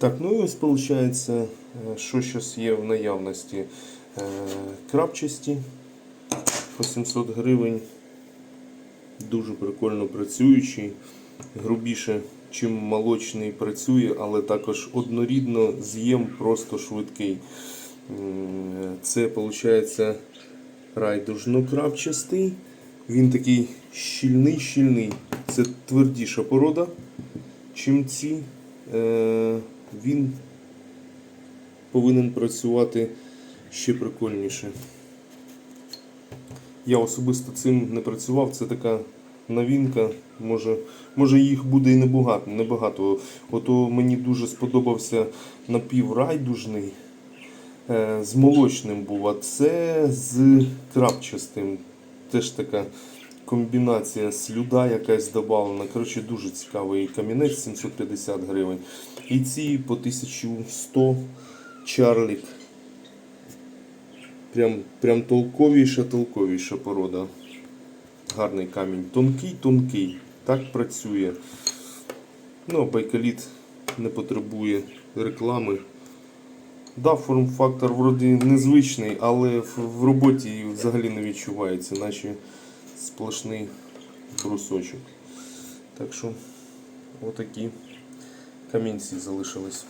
Так, ну і ось виходить, що зараз є в наявності. Е, Крапчасті по 700 гривень. Дуже прикольно працюючий. Грубіше, чим молочний працює, але також однорідно з'єм просто швидкий. Це виходить райдужно крапчастий. Він такий щільний, щільний. Це твердіша порода, чим ці. Він повинен працювати ще прикольніше. Я особисто цим не працював, це така новинка. Може, може їх буде і небагато. небагато. Ото мені дуже сподобався напіврайдужний. Е, З молочним був, а це з крапчастим. Теж така комбінація слюда якась додавлена. Коротше, дуже цікавий камінець 750 гривень. І ці по 1100 чарлік. Прям, прям толковіша, толковіша порода. Гарний камінь. Тонкий, тонкий. Так працює. Ну, байкаліт не потребує реклами. Да, форм-фактор вроді незвичний, але в роботі взагалі не відчувається, наче сплошний брусочок. Так що, отакі камінці залишились.